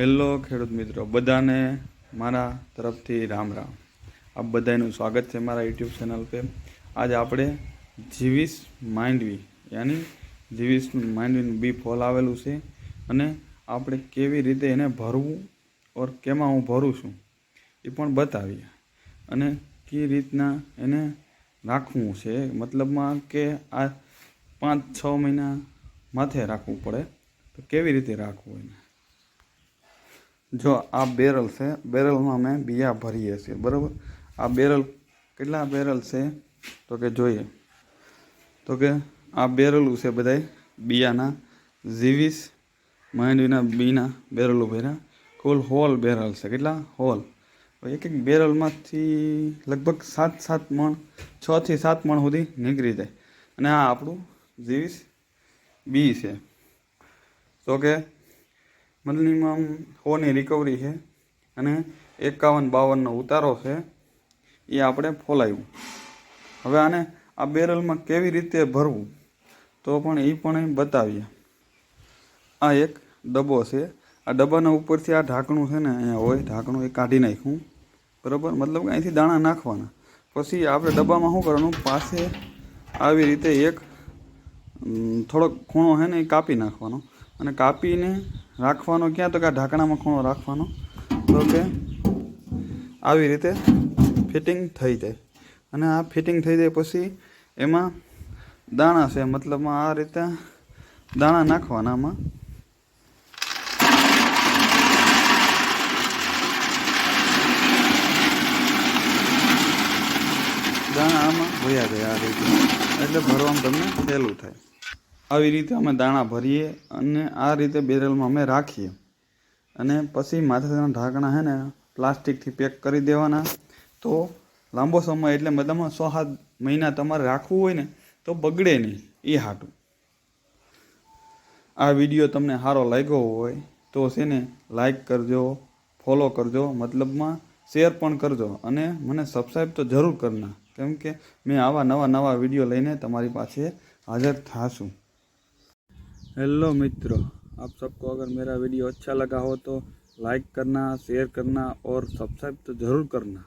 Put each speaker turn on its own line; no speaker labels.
Hello ખેડૂત મિત્રો, બધાને મારા તરફથી રામ રામ. આપ બધાનું સ્વાગત છે મારા યુટ્યુબ ચેનલ પર આજે આપણે જીવીસ માંડવી, યાની જીવીસ માંડવીનું બી ફોલ આવેલું છે અને આપણે કેવી રીતે એને ભરવું ઓર કેમાં હું ભરું છું એ પણ બતાવીએ. અને કઈ રીતના એને રાખવું છે, મતલબમાં કે આ પાંચ છ મહિના માથે રાખવું પડે. તો કેવી રીતે રાખવું એને? જો આ બેરલ છે, બેરલમાં અમે બિયા ભરીએ છીએ, બરાબર? આ બેરલ કેટલા બેરલ છે? તો કે જોઈએ. તો કે આ બેરલું છે બધાય, બિયાના ઝીવીસ માંડવીના બીના બેરલો ભર્યા. કુલ હોલ બેરલ છે, કેટલા? હોલ. એક એક બેરલમાંથી લગભગ સાત સાત મણ, છ થી સાત મણ સુધી નીકળી જાય. અને આ આપણું ઝીવીસ બી છે. તો કે મિનિમમ હોની રિકવરી છે અને એકાવન બાવનનો ઉતારો છે, એ આપણે ફોલાવ્યું. હવે આને આ બેરલમાં કેવી રીતે ભરવું, તો પણ એ પણ બતાવીએ. આ એક ડબ્બો છે, આ ડબ્બાના ઉપરથી આ ઢાંકણું છે ને, અહીંયા હોય, ઢાંકણું એ કાઢી નાખ્યું, બરાબર? મતલબ કે અહીંથી દાણા નાખવાના. પછી આપણે ડબ્બામાં શું કરવાનું, પાસે આવી રીતે એક થોડોક ખૂણો છે ને, એ કાપી નાખવાનો. અને કાપીને રાખવાનો ક્યાં? તો કે ઢાંકણામાં ખૂણો રાખવાનો. તો કે આવી રીતે ફિટિંગ થઈ જાય. અને આ ફિટિંગ થઈ જાય પછી એમાં દાણા છે. મતલબમાં આ રીતે દાણા નાખવાના આમાં. દાણા આમાં ભયા જાય આ રીતે. એટલે ભરવામાં તમને સહેલું થાય. આવી રીતે અમે દાણા ભરીએ અને આ રીતે બેરલમાં અમે રાખીએ. અને પછી માથાના ઢાંકણા છે ને પ્લાસ્ટિકથી પેક કરી દેવાના. તો લાંબો સમય એટલે બધામાં સો સાત મહિના તમારે રાખવું હોય ને તો બગડે નહીં, એ હાટું. આ વીડિયો તમને સારો લાગ્યો હોય તો છે ને લાઈક કરજો, ફોલો કરજો, મતલબમાં શેર પણ કરજો અને મને સબસ્ક્રાઈબ તો જરૂર કરના. કેમ કે મેં આવા નવા નવા વીડિયો લઈને તમારી પાસે હાજર થાશું. हेलो मित्रों आप सबको अगर मेरा वीडियो अच्छा लगा हो तो लाइक करना शेयर करना और सब्सक्राइब तो ज़रूर करना